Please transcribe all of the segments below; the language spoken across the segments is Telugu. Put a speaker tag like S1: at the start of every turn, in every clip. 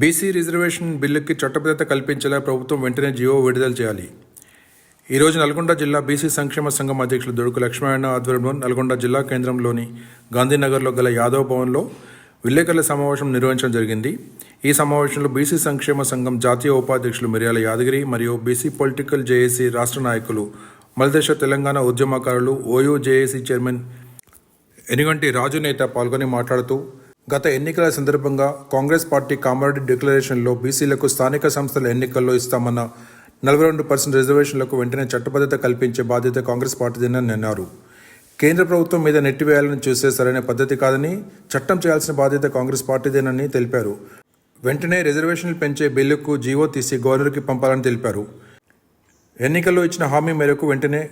S1: బీసీ రిజర్వేషన్ బిల్లుకి చట్టబద్ధత కల్పించేలా ప్రభుత్వం వెంటనే జీవో విడుదల చేయాలి. ఈరోజు నల్గొండ జిల్లా బీసీ సంక్షేమ సంఘం అధ్యక్షులు దొడుకు లక్ష్మణ ఆధ్వర్యంలో నల్గొండ జిల్లా కేంద్రంలోని గాంధీనగర్లో గల యాదవ్ భవన్లో విలేకరుల సమావేశం నిర్వహించడం జరిగింది. ఈ సమావేశంలో బీసీ సంక్షేమ సంఘం జాతీయ ఉపాధ్యక్షులు మిర్యాల యాదగిరి మరియు బీసీ పొలిటికల్ జేఏసీ రాష్ట్ర నాయకులు మల్దేశ తెలంగాణ ఉద్యమకారులు OU JAC chairman Enuganti Raju నేత పాల్గొని మాట్లాడుతూ గత ఎన్నికల సందర్భంగా కాంగ్రెస్ పార్టీ కామారెడ్డి డిక్లరేషన్లో బీసీలకు స్థానిక సంస్థల ఎన్నికల్లో ఇస్తామన్న నలభై రెండు పర్సెంట్ రిజర్వేషన్లకు వెంటనే చట్టబద్ధత కల్పించే బాధ్యత కాంగ్రెస్ పార్టీదేనని అన్నారు. కేంద్ర ప్రభుత్వం మీద నెట్టివేయాలని చూసే సరైన పద్ధతి కాదని చట్టం చేయాల్సిన బాధ్యత కాంగ్రెస్ పార్టీదేనని తెలిపారు. వెంటనే రిజర్వేషన్లు పెంచే బిల్లుకు జీవో తీసి గవర్నర్కి పంపాలని తెలిపారు. ఎన్నికల్లో ఇచ్చిన హామీ మేరకు వెంటనే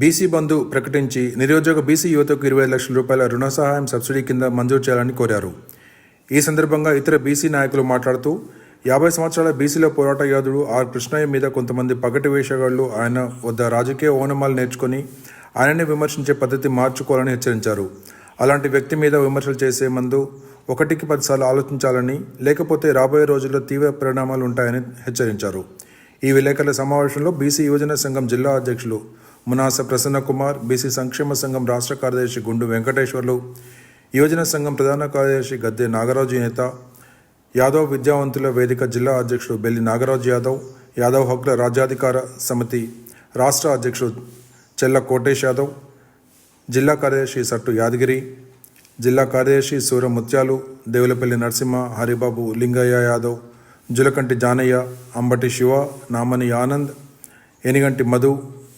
S1: బీసీ బంధు ప్రకటించి నిరుద్యోగ బీసీ యువతకు ఇరవై లక్షల రూపాయల రుణ సహాయం సబ్సిడీ కింద మంజూరు చేయాలని కోరారు. ఈ సందర్భంగా ఇతర బీసీ నాయకులు మాట్లాడుతూ యాభై సంవత్సరాల బీసీలో పోరాట యోధుడు ఆర్ కృష్ణయ్య మీద కొంతమంది పగటి వేషగాళ్ళు ఆయన వద్ద రాజకీయ ఓనమాలు నేర్చుకొని ఆయనని విమర్శించే పద్ధతి మార్చుకోవాలని హెచ్చరించారు. అలాంటి వ్యక్తి మీద విమర్శలు చేసే ముందు ఒకటికి పదిసార్లు ఆలోచించాలని లేకపోతే రాబోయే రోజుల్లో తీవ్ర పరిణామాలు ఉంటాయని హెచ్చరించారు. ఈ విలేకరుల సమావేశంలో బీసీ యువజన సంఘం జిల్లా అధ్యక్షులు మునాస ప్రసన్న కుమార్ బీసీ సంక్షేమ సంఘం రాష్ట్ర కార్యదర్శి గుండు వెంకటేశ్వర్లు యువజన సంఘం ప్రధాన కార్యదర్శి గద్దె నాగరాజు నేత యాదవ్ విద్యావంతుల వేదిక జిల్లా అధ్యక్షుడు బెల్లి నాగరాజు యాదవ్ యాదవ్ హక్కుల రాజ్యాధికార సమితి రాష్ట్ర అధ్యక్షుడు చెల్ల కోటేష్ యాదవ్ జిల్లా కార్యదర్శి సట్టు యాదగిరి జిల్లా కార్యదర్శి సూర ముత్యాలు దేవులపల్లి నరసింహ హరిబాబు లింగయ్య యాదవ్ జులకంటి జానయ్య అంబటి శివ నామని ఆనంద్ ఎనిగంటి మధు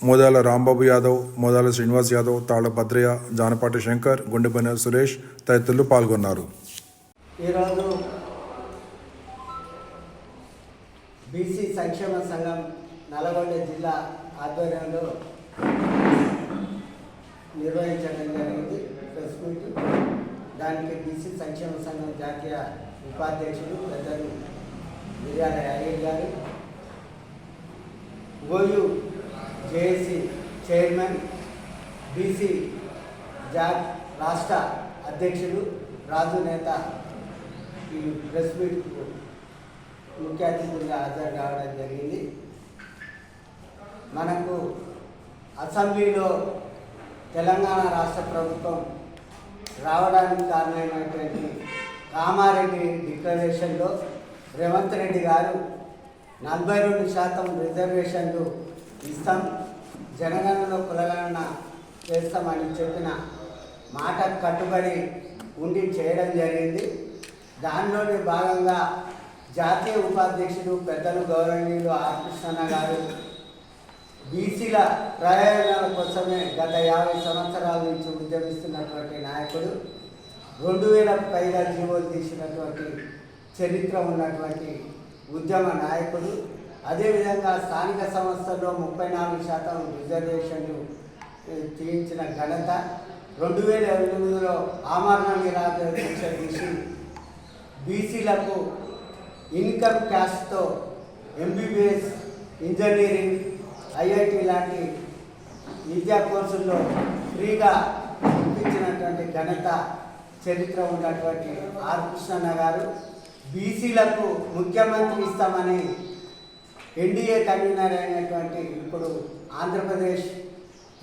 S1: మోదాల రాంబాబు యాదవ్ మోదాల శ్రీనివాస్ యాదవ్ తాళ భద్రయ్య జానపాటి శంకర్ గుండెపైన సురేష్ తదితరులు పాల్గొన్నారు.
S2: ఈరోజు బీసీ సంక్షేమ సంఘం నల్గొండ జిల్లా ఆధ్వర్యంలో నిర్వహించడం జరిగింది. Press meet. దానికి బీసీ సంక్షేమ సంఘం జాతీయ ఉపాధ్యక్షులు పెద్దలు మిర్యాల యాదవ్ గారు జేఏసీ చైర్మన్ బీసీ జాట్ రాష్ట్ర అధ్యక్షుడు రాజు నేత ఈ ప్రెస్ మీట్కు ముఖ్య అతిథులుగా హాజరు కావడం జరిగింది. మనకు అసెంబ్లీలో తెలంగాణ రాష్ట్ర ప్రభుత్వం రావడానికి కారణమైనటువంటి కామారెడ్డి డిక్లరేషన్లో రేవంత్ రెడ్డి గారు నలభై రెండు శాతం రిజర్వేషన్లు ఇస్తాం. జనగణన కులగణన చేస్తామని చెప్పిన మాట కట్టుబడి ఉండి చేయడం జరిగింది. దానిలోని భాగంగా జాతీయ ఉపాధ్యక్షుడు పెద్దలు గౌరవనీయులు ఆర్కృష్ణ గారు బీసీల ప్రయోజనాల కోసమే గత యాభై సంవత్సరాల నుంచి ఉద్యమిస్తున్నటువంటి నాయకుడు. రెండు వేల పైగా జీవోలు తీసినటువంటి చరిత్ర ఉన్నటువంటి ఉద్యమ నాయకుడు. అదేవిధంగా స్థానిక సంస్థల్లో ముప్పై నాలుగు శాతం రిజర్వేషన్లు చేయించిన తీయించిన ఘనత రెండు వేల ఎనిమిదిలో ఆమరణ నిరాధ దీక్ష తీసి బీసీలకు ఇన్కమ్ క్యాస్ట్తో ఎంబీబీఎస్ ఇంజనీరింగ్ ఐఐటి లాంటి విద్యా కోర్సుల్లో ఫ్రీగా ఇప్పించినటువంటి ఘనత చరిత్ర ఉన్నటువంటి ఆర్ కృష్ణన్న గారు. బీసీలకు ముఖ్యమంత్రి ఇస్తామని ఎన్డీఏ కన్వీనర్ అయినటువంటి ఇప్పుడు ఆంధ్రప్రదేశ్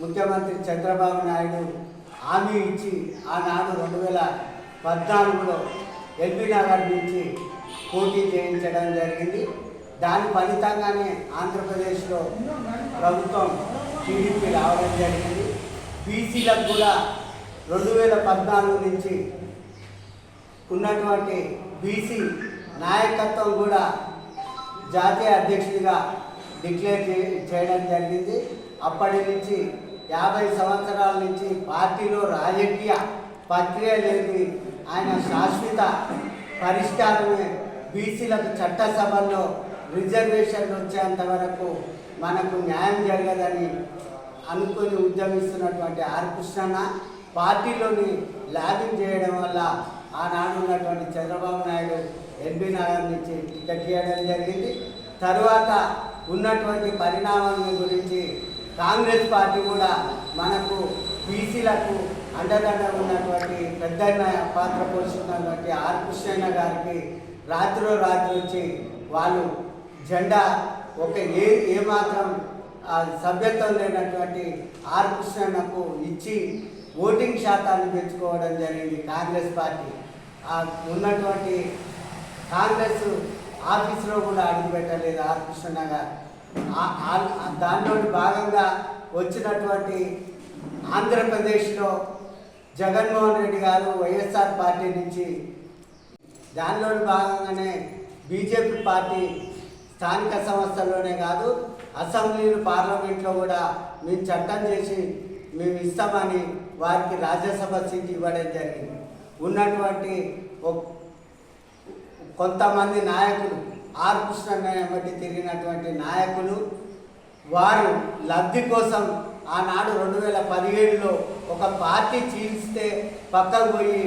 S2: ముఖ్యమంత్రి చంద్రబాబు నాయుడు హామీ ఇచ్చి ఆనాడు రెండు వేల పద్నాలుగులో ఎల్బీ నగర్ నుంచి పోటీ చేయించడం జరిగింది. దాని ఫలితంగానే ఆంధ్రప్రదేశ్లో ప్రభుత్వం టీడీపీ రావడం జరిగింది. బీసీలకు కూడా రెండు వేల పద్నాలుగు నుంచి ఉన్నటువంటి బీసీ నాయకత్వం కూడా జాతీయ అధ్యక్షుడిగా డిక్లేర్ చేయడం జరిగింది. అప్పటి నుంచి యాభై సంవత్సరాల నుంచి పార్టీలో రాజకీయ ప్రక్రియ లేని ఆయన శాశ్వత పరిష్కారమే బీసీలకు చట్టసభల్లో రిజర్వేషన్లు వచ్చేంత వరకు మనకు న్యాయం జరగదని అనుకుని ఉద్యమిస్తున్నటువంటి ఆర్ కృష్ణన్న పార్టీలోని ల్యాబింగ్ చేయడం వల్ల ఆనాడు ఉన్నటువంటి చంద్రబాబు నాయుడు ఎల్బీ నగర్ నుంచి టికెట్ ఇవ్వడం జరిగింది. తరువాత ఉన్నటువంటి పరిణామాల గురించి కాంగ్రెస్ పార్టీ కూడా మనకు బీసీలకు అండదండ ఉన్నటువంటి పెద్దన్న పాత్ర పోషిస్తున్నటువంటి ఆర్ కృష్ణయ్య గారికి రాత్రిలో రాత్రి వచ్చి వాళ్ళు జెండా ఒక ఏ ఏమాత్రం ఆ, సభ్యత్వం లేనటువంటి ఆర్ కృష్ణకు ఇచ్చి ఓటింగ్ శాతాన్ని పెంచుకోవడం జరిగింది కాంగ్రెస్ పార్టీ. ఆ ఉన్నటువంటి కాంగ్రెస్ ఆఫీసులో కూడా అడుగుపెట్టలేదు పెట్టలేదు గారు. దానిలో భాగంగా వచ్చినటువంటి ఆంధ్రప్రదేశ్లో జగన్మోహన్ రెడ్డి గారు వైఎస్ఆర్ పార్టీ నుంచి దానిలో భాగంగానే బీజేపీ పార్టీ స్థానిక సంస్థల్లోనే కాదు అసెంబ్లీలు పార్లమెంట్లో కూడా మేము చట్టం చేసి మేము ఇస్తామని వారికి రాజ్యసభ సీట్ ఇవ్వడం జరిగింది. ఉన్నటువంటి కొంతమంది నాయకులు ఆర్ కృష్ణ బట్టి తిరిగినటువంటి నాయకులు వారు లబ్ధి కోసం ఆనాడు రెండు వేల పదిహేడులో ఒక పార్టీ చీల్స్తే పక్కకు పోయి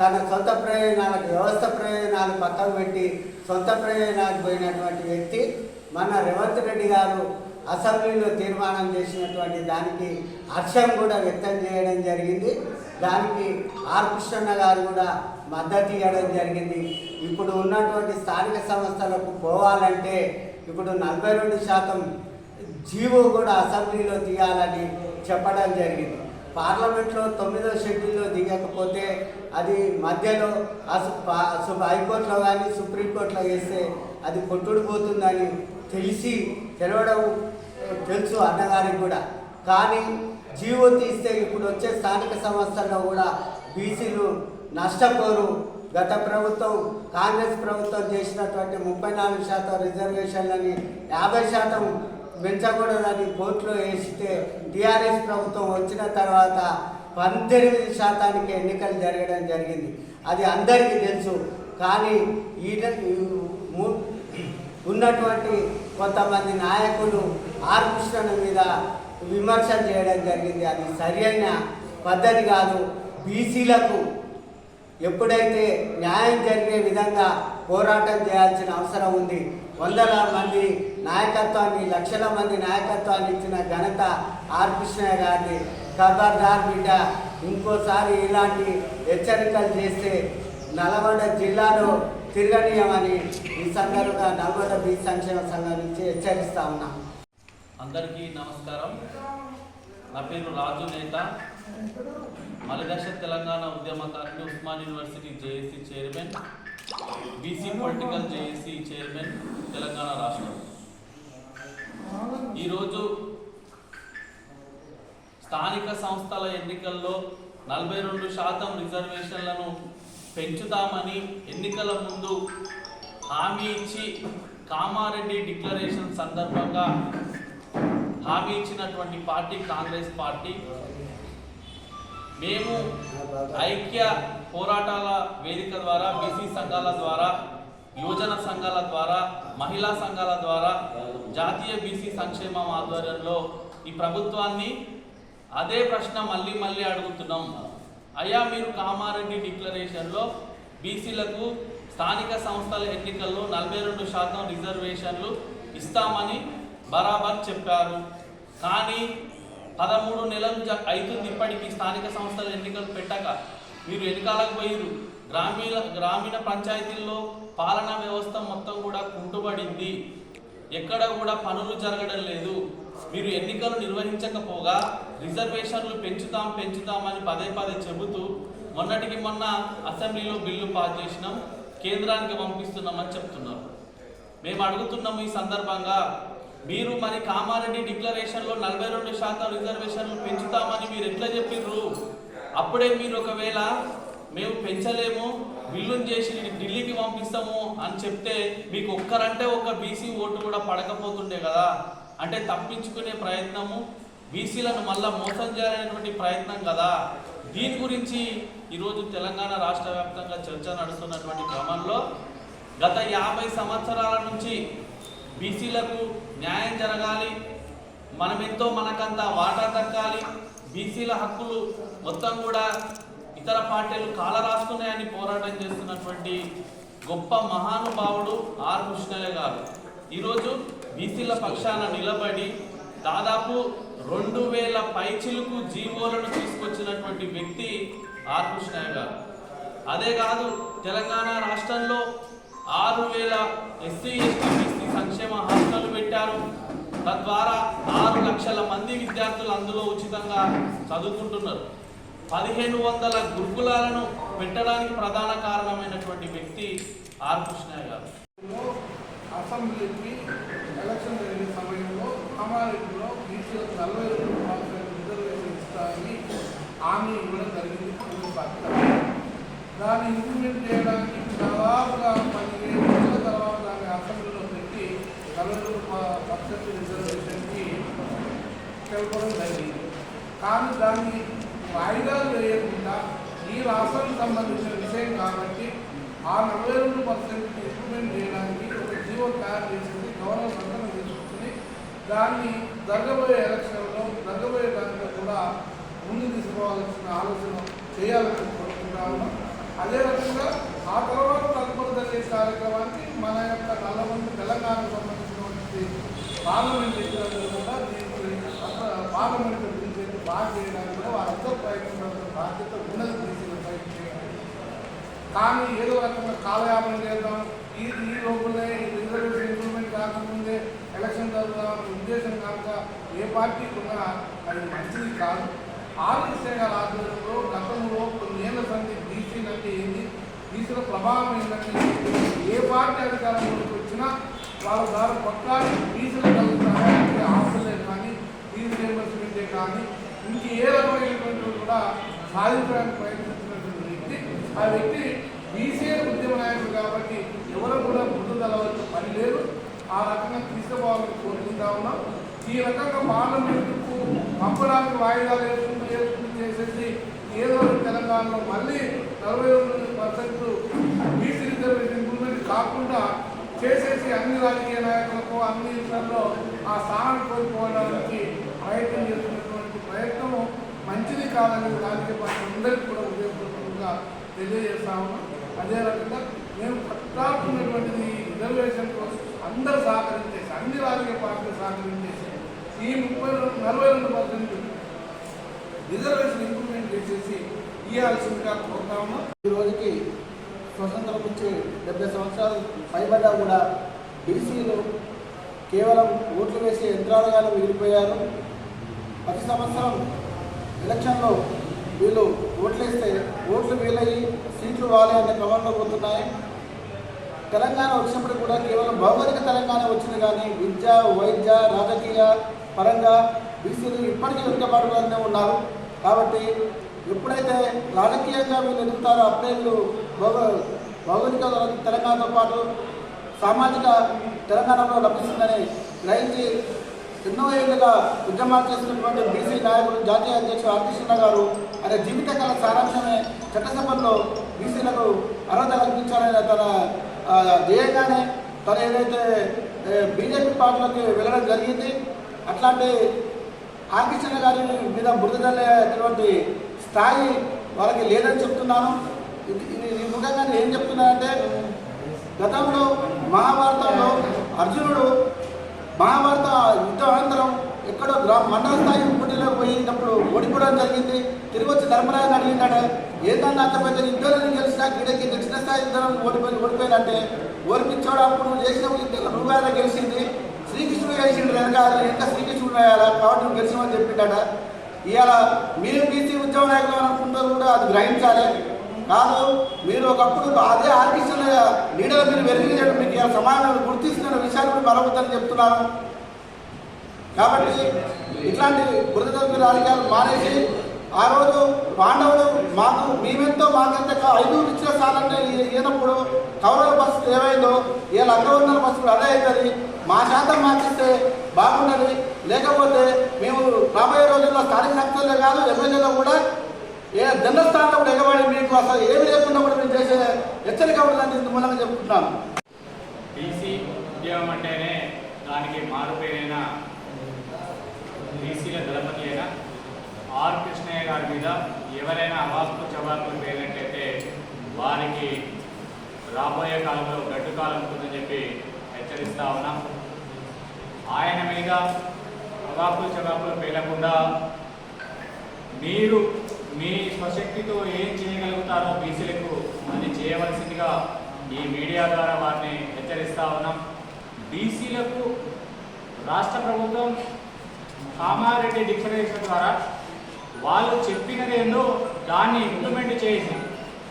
S2: తన సొంత ప్రయోజనాలకు వ్యవస్థ ప్రయోజనాలు పక్కకు పెట్టి సొంత ప్రయోజనాలకు పోయినటువంటి వ్యక్తి మన రేవంత్ రెడ్డి గారు అసెంబ్లీలో తీర్మానం చేసినటువంటి దానికి హర్షం కూడా వ్యక్తం చేయడం జరిగింది. దానికి ఆర్ కృష్ణన్న గారు కూడా మద్దతు ఇవ్వడం జరిగింది. ఇప్పుడు ఉన్నటువంటి స్థానిక సంస్థలకు పోవాలంటే ఇప్పుడు నలభై రెండు శాతం జీవో కూడా అసెంబ్లీలో తీయాలని చెప్పడం జరిగింది. పార్లమెంట్లో తొమ్మిదో షెడ్యూల్లో దిగకపోతే అది మధ్యలో అసలు హైకోర్టులో కానీ సుప్రీంకోర్టులో వేస్తే అది కొట్టుడిపోతుందని తెలిసి తెలవడం తెలుసు అన్నగారికి కూడా. కానీ జీవో తీస్తే ఇప్పుడు వచ్చే స్థానిక సంస్థల్లో కూడా బీసీలు నష్టపోరు. గత ప్రభుత్వం కాంగ్రెస్ ప్రభుత్వం చేసినటువంటి ముప్పై నాలుగు శాతం రిజర్వేషన్లని యాభై శాతం పెంచకూడదని కోర్టులో వేస్తే టీఆర్ఎస్ ప్రభుత్వం వచ్చిన తర్వాత పద్దెనిమిది శాతానికి ఎన్నికలు జరగడం జరిగింది. అది అందరికీ తెలుసు. కానీ ఈ ము- ఉన్నటువంటి కొంతమంది నాయకులు ఆర్ కృష్ణన్ మీద విమర్శలు చేయడం జరిగింది. అది సరైన పద్ధతి కాదు. బీసీలకు ఎప్పుడైతే న్యాయం జరిగే విధంగా పోరాటం చేయాల్సిన అవసరం ఉంది. వందల మంది నాయకత్వాన్ని లక్షల మంది నాయకత్వాన్ని ఇచ్చిన ఘనత ఆర్ కృష్ణయ్య గారిని ఖబర్దార్ బిడ్డ ఇంకోసారి ఇలాంటి హెచ్చరికలు చేస్తే నల్గొండ జిల్లాలో తిరగనీయమని ఈ సందర్భంగా నల్గొండ బీ సంక్షేమ సంఘం నుంచి హెచ్చరిస్తా ఉన్నాం.
S3: అందరికీ నమస్కారం. నా పేరు రాజు నేత. మలిదశ తెలంగాణ ఉద్యమకారుడు Osman university JAC chairman BC political JAC chairman Telangana రాష్ట్రం. ఈరోజు స్థానిక సంస్థల ఎన్నికల్లో నలభై రెండు శాతం రిజర్వేషన్లను పెంచుతామని ఎన్నికల ముందు హామీ ఇచ్చి కామారెడ్డి డిక్లరేషన్ సందర్భంగా హామీ ఇచ్చినటువంటి పార్టీ కాంగ్రెస్ పార్టీ మేము ఐక్య పోరాటాల వేదిక ద్వారా బీసీ సంఘాల ద్వారా యువజన సంఘాల ద్వారా మహిళా సంఘాల ద్వారా జాతీయ బీసీ సంక్షేమం ఆధ్వర్యంలో ఈ ప్రభుత్వాన్ని అదే ప్రశ్న మళ్ళీ మళ్ళీ అడుగుతున్నాం. అయ్యా మీరు కామారెడ్డి డిక్లరేషన్లో బీసీలకు స్థానిక సంస్థల ఎన్నికల్లో నలభై రెండు శాతం రిజర్వేషన్లు ఇస్తామని బరాబర్ చెప్పారు. కానీ పదమూడు నెలలు జ- అవుతుంది ఇప్పటికీ స్థానిక సంస్థల ఎన్నికలు పెట్టక. మీరు ఎన్నికలకు పోయిరు గ్రామీణ గ్రామీణ పంచాయతీల్లో పాలనా వ్యవస్థ మొత్తం కూడా కుంటుబడింది. ఎక్కడ కూడా పనులు జరగడం లేదు. మీరు ఎన్నికలు నిర్వహించకపోగా రిజర్వేషన్లు పెంచుతాం పెంచుతామని పదే పదే చెబుతూ మొన్నటికి మొన్న అసెంబ్లీలో బిల్లు పాస్ చేసినాం. కేంద్రానికి పంపిస్తున్నామని చెప్తున్నారు. మేము అడుగుతున్నాము ఈ సందర్భంగా మీరు మరి కామారెడ్డి డిక్లరేషన్లో నలభై రెండు శాతం రిజర్వేషన్లు పెంచుతామని మీరు ఎట్లా చెప్పిర్రు? అప్పుడే మీరు ఒకవేళ మేము పెంచలేము బిల్లును చేసి ఢిల్లీకి పంపిస్తాము అని చెప్తే మీకు ఒక్కరంటే ఒక బీసీ ఓటు కూడా పడకపోతుండే కదా? అంటే తప్పించుకునే ప్రయత్నము బీసీలను మళ్ళా మోసం చేయాలనేటువంటి ప్రయత్నం కదా? దీని గురించి ఈరోజు తెలంగాణ రాష్ట్ర వ్యాప్తంగా చర్చ నడుస్తున్నటువంటి క్రమంలో గత యాభై సంవత్సరాల నుంచి బీసీలకు న్యాయం జరగాలి మనమెంతో మనకంత వాటా దక్కాలి బీసీల హక్కులు మొత్తం కూడా ఇతర పార్టీలు కాల రాస్తున్నాయని పోరాటం చేస్తున్నటువంటి గొప్ప మహానుభావుడు ఆర్ కృష్ణయ్య గారు. ఈరోజు బీసీల పక్షాన నిలబడి దాదాపు రెండు వేల పైచిలుకు జీవోలను తీసుకొచ్చినటువంటి వ్యక్తి ఆర్ కృష్ణయ్య గారు. అదే కాదు తెలంగాణ రాష్ట్రంలో ఆరు వేల ఎస్సీ ఎస్టీ సంక్షేమ హాస్టల్ పెట్టారు. తద్వారా ఆరు లక్షల మంది విద్యార్థులు అందులో ఉచితంగా చదువుకుంటున్నారు. పదిహేను వందల గురుకులాలను పెట్టడానికి ప్రధాన కారణమైనటువంటి వ్యక్తి ఆర్ కృష్ణయ్య గారు.
S4: అసెంబ్లీకి ఎలక్షన్ జరిగే సమయంలో కామారెడ్డిలో బీసీలకు నలభై రెండు రిజర్వేషన్ ఇస్తారని హామీ ఇవ్వడం జరిగింది దాన్ని ఇంప్లిమెంట్ చేయడానికి దాదాపుగా పదిహేను నెలల తర్వాత దాన్ని అసెంబ్లీలో పెట్టి నలభై రెండు రిజర్వేషన్కి తెలుపడం జరిగింది. కానీ దాన్ని వాయిదాలు వేయకుండా ఈ రాష్ట్రానికి సంబంధించిన విషయం కాబట్టి ఆ నలభై రెండు పర్సెంట్ ఇంప్రూవ్మెంట్ చేయడానికి ఒక జీవో తయారు చేసింది గవర్నర్ సంతకం తీసుకుని దాన్ని జరగబోయే ఎలక్షన్లో జరగబోయే దాంట్లో కూడా ముందు తీసుకోవాల్సిన ఆలోచన చేయాలని కోరుకుంటా ఉన్నాం. అదే రకంగా ఆ తర్వాత తదుపరి జరిగే కార్యక్రమానికి మన యొక్క నల్లమంది తెలంగాణకు సంబంధించిన పార్లమెంట్ ఎన్నికలలో కూడా దీనికి అసలు పార్లమెంట్ గురించి బాగా చేయడానికి కూడా వారందరూ ప్రయత్నించాల్సిన బాధ్యత ఉన్నది బీసీల ప్రయత్నం చేయడానికి కానీ ఏదో రకంగా కాలయాపన చేద్దాం ఈ ఈ లోపలే ఈ రిజర్వేషన్ ఇంప్రూవ్మెంట్ కాకముందే ఎలక్షన్ జరుగుదాం ఉద్దేశం కాక ఏ పార్టీకి ఉన్నా అది మంచిది కాదు ఆరోగ్య గారి ఆధ్వర్యంలో గతంలో కొన్ని ఏళ్ళ సంది బీసీ అంటే ఏంది బీసీల ప్రభావం ఏంటంటే ఏ పార్టీ అధికారంలోకి వచ్చినా వారు ద్వారా కొట్లాడి ఫీజులు కలుగుతాయి? ఆస్తులే కానీ ఫీజు రియంబర్స్మెంటే కానీ ఇంక ఏ రకమైనటువంటి కూడా సాధించడానికి ప్రయత్నించినటువంటి వ్యక్తి ఆ వ్యక్తి బీసీఏ ఉద్యమ నాయకుడు కాబట్టి ఎవరు కూడా ముందు తలవచ్చు పని లేదు. ఆ రకంగా తీసుకోవాలని కోరుకుంటా ఉన్నాం. ఈ రకంగా పార్లమెంటుకు పంపడానికి వాయిదాలు వేసుకుంటూ చేసేసి ఏదో తెలంగాణలో మళ్ళీ నలభై రెండు పర్సెంట్ బీసీ రిజర్వేషన్ ఇంప్రూవ్మెంట్ కాకుండా చేసేసి అన్ని రాజకీయ నాయకులకు అన్ని ఇళ్ళలో ఆ స్థానం కోల్పోవడానికి ప్రయత్నం చేస్తున్నటువంటి ప్రయత్నం మంచిది కాదని రాజకీయ పార్టీ అందరికీ కూడా ఉపయోగపడుతుందిగా తెలియజేస్తా ఉన్నాం. అదే రకంగా మేము పట్టాడుతున్నటువంటిది రిజర్వేషన్ కోసం అందరూ సహకరించేసి అన్ని రాజకీయ పార్టీలు సహకరించేసి ఈ ముప్పై రెండు నలభై రెండు పర్సెంట్ రిజర్వేషన్ ఇంప్రూవ్మెంట్ చేసేసి ఇవ్వాల్సిందిగా కోరుతా
S5: ఈ రోజుకి స్వతంత్రం వచ్చి డెబ్బై సంవత్సరాలు పైబడ్డా కూడా బీసీలు కేవలం ఓట్లు వేసే యంత్రాలుగానే మిగిలిపోయారు. ప్రతి సంవత్సరం ఎలక్షన్లో వీళ్ళు ఓట్లేస్తే ఓట్లు వీలయ్యి సీట్లు వాలి అనే క్రమంలో పోతున్నాయి. తెలంగాణ వచ్చినప్పుడు కూడా కేవలం భౌగోళిక తెలంగాణ వచ్చింది కానీ విద్య వైద్య రాజకీయ పరంగా బీసీలు ఇప్పటికీ వెనుకబాటులోనే ఉన్నారు. కాబట్టి ఎప్పుడైతే రాజకీయంగా వీళ్ళు ఎదుగుతారో అప్పుడే భౌగోళిక తెలంగాణతో పాటు సామాజిక తెలంగాణలో లభిస్తుందని గ్రహించి ఎన్నో ఏళ్ళుగా ఉద్యమాలు చేస్తున్నటువంటి బీసీ నాయకుడు జాతీయ అధ్యక్షుడు ఆర్కృష్ణ గారు ఆయన జీవితకాల సారాంశమే చట్టసభల్లో బీసీలకు అర్హత కల్పించాలని తన ధ్యేయంగానే తను ఏదైతే బీజేపీ పార్టీలోకి వెళ్ళడం జరిగింది అట్లాంటి ఆర్కృష్ణ గారి మీద బురద స్థాయి వాళ్ళకి లేదని చెప్తున్నాను. ఈ ముఖంగా నేను ఏం చెప్తున్నానంటే గతంలో మహాభారతంలో అర్జునుడు మహాభారత యుద్ధం అనంతరం ఎక్కడో గ్రా మండల స్థాయి పోటీలో పోయినప్పుడు ఓడిపోవడం జరిగింది. తిరిగి వచ్చి ధర్మరాజు అడిగిందట ఏంటంటే అంత పెద్ద యుద్ధాలను గెలిచినా గిడకి చిన్న స్థాయి యుద్ధాలను ఓడిపోయి ఓడిపోయినంటే ఓడిపించాడు. అప్పుడు నువ్వు చేసిన యుద్ధంలో నువ్వు గెలిచింది. శ్రీకృష్ణుడు గెలిచిండు. వెనకాల ఎంత శ్రీకృష్ణుడు వేయాలా కాబట్టి నువ్వు గెలిచినావని చెప్పిండట ఇవాళ మీరు బీసీ ఉద్యమ నాయకులు అనుకుంటారు కూడా అది గ్రహించాలి. కాదు మీరు ఒకప్పుడు అదే ఆర్టిస్టుల లీడర్ మీరు వెలిగించడం మీకు సమాజంలో గుర్తిస్తున్న విషయాలు కూడా చెప్తున్నారు. కాబట్టి ఇట్లాంటి బురద రాజకీయాలు మానేసి ఆ రోజు పాండవులు మాకు మేమెంతో మాకంత ఐదు ఇచ్చిన సాలంటే ఈనప్పుడు కౌరవ పరిస్థితి ఏమైందో వీళ్ళ అంగవందల పరిస్థితి అదే అవుతుంది. మా శాతం మాకిస్తే బాగున్నది లేకపోతే మేము రాబోయే రోజుల్లో స్థానిక సంస్థల్లో కాదు ఎమ్మెల్యేలో కూడా ఏ దండస్థానంలో కూడా ఎగవాడి మీకు అసలు ఏమి లేకుండా కూడా మేము చేసే హెచ్చరిక ఉండాలని మూలంగా చెప్పుకుంటున్నాను.
S6: బీసీ ఉద్యమం అంటేనే దానికి మారుపేరైన బీసీల దళపతి అయిన ఆర్ కృష్ణయ్య గారి మీద ఎవరైనా అవాస్తు చవాకులు పేరినట్లయితే వారికి రాబోయే కాలంలో గడ్డు కాలం ఉంటుందని చెప్పి హెచ్చరిస్తా ఉన్నాం. ఆయన మీద అవాకులు చవాకులు పేలకుండా మీరు మీ స్వశక్తితో ఏం చేయగలుగుతారో బీసీలకు అది చేయవలసిందిగా ఈ మీడియా ద్వారా వారిని హెచ్చరిస్తా ఉన్నాం. బీసీలకు రాష్ట్ర ప్రభుత్వం కామారెడ్డి డిక్లరేషన్ ద్వారా వాళ్ళు చెప్పినది ఏందో దాన్ని ఇంప్లిమెంట్ చేసి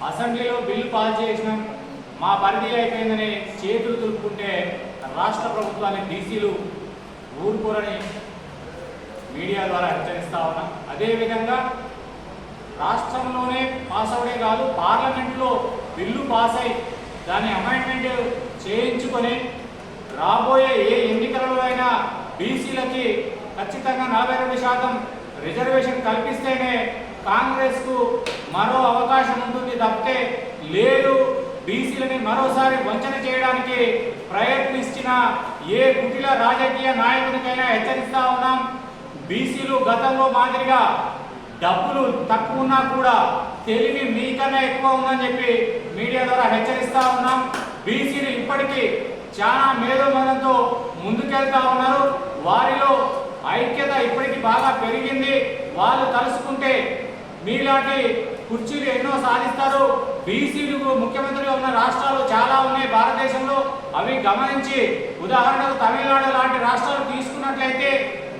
S6: అసెంబ్లీలో బిల్లు పాస్ చేసినాం. మా పరిధి అయిపోయిందని చేతులు దులుపుకుంటే రాష్ట్ర ప్రభుత్వాన్ని బీసీలు ఊరుకోరని మీడియా ద్వారా హెచ్చరిస్తా ఉన్నాం. అదేవిధంగా రాష్ట్రంలోనే పాస్ అవడే కాదు పార్లమెంట్లో బిల్లు పాస్ అయి దాన్ని అమెండ్మెంట్ చేయించుకొని రాబోయే ఏ ఎన్నికలలో అయినా బీసీలకి ఖచ్చితంగా నలభై రెండు శాతం రిజర్వేషన్ కల్పిస్తేనే కాంగ్రెస్కు మరో అవకాశం ఉంటుంది తప్పితే లేదు. బీసీలని మరోసారి వంచన చేయడానికి ప్రయత్నించిన ఏ కుటిల రాజకీయ నాయకునికైనా హెచ్చరిస్తా ఉన్నాం. బీసీలు గతంలో మాదిరిగా డబ్బులు తక్కువ ఉన్నా కూడా తెలివి మీకన్నా ఎక్కువ ఉందని చెప్పి మీడియా ద్వారా హెచ్చరిస్తా ఉన్నాం. బీసీలు ఇప్పటికీ చాలా మేధోమదంతో ముందుకెళ్తా ఉన్నారు. వారిలో ఐక్యత ఇప్పటికీ బాగా పెరిగింది. వాళ్ళు తలుసుకుంటే మీలాంటి కుర్చీలు ఎన్నో సాధిస్తారు. బీసీలు ముఖ్యమంత్రిగా ఉన్న రాష్ట్రాలు చాలా ఉన్నాయి భారతదేశంలో. అవి గమనించి ఉదాహరణకు తమిళనాడు లాంటి రాష్ట్రాలు తీసుకున్నట్లయితే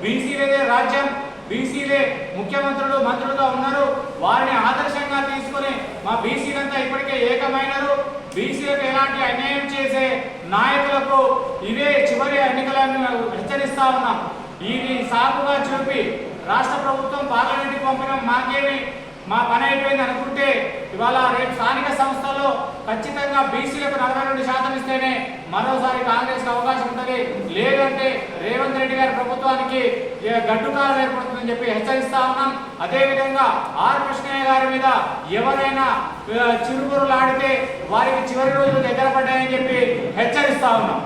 S6: బీసీలదే రాజ్యం. బీసీలే ముఖ్యమంత్రులు మంత్రులుగా ఉన్నారు. వారిని ఆదర్శంగా తీసుకొని మా బీసీలంతా ఇప్పటికే ఏకమైనారు. బీసీలకు ఎలాంటి అన్యాయం చేసే నాయకులకు ఇవే చివరి ఎన్నికలను హెచ్చరిస్తా ఉన్నాం. ఇది సాకుగా చూపి రాష్ట్ర ప్రభుత్వం పార్లమెంట్కి పంపిన మాకేమి మా పని అయిపోయింది అనుకుంటే ఇవాళ రేపు స్థానిక సంస్థల్లో ఖచ్చితంగా బీసీలకు నలభై రెండు శాతం ఇస్తేనే మరోసారి కాంగ్రెస్కి అవకాశం ఉంటుంది. లేదంటే రేవంత్ రెడ్డి గారి ప్రభుత్వానికి గడ్డుకాలం ఏర్పడుతుందని చెప్పి హెచ్చరిస్తా ఉన్నాం. అదేవిధంగా ఆర్ కృష్ణయ్య గారి మీద ఎవరైనా చిరుగురులాడితే చిరుబురులాడితే వారికి చివరి రోజులు దగ్గర పడ్డాయని చెప్పి హెచ్చరిస్తా ఉన్నాం.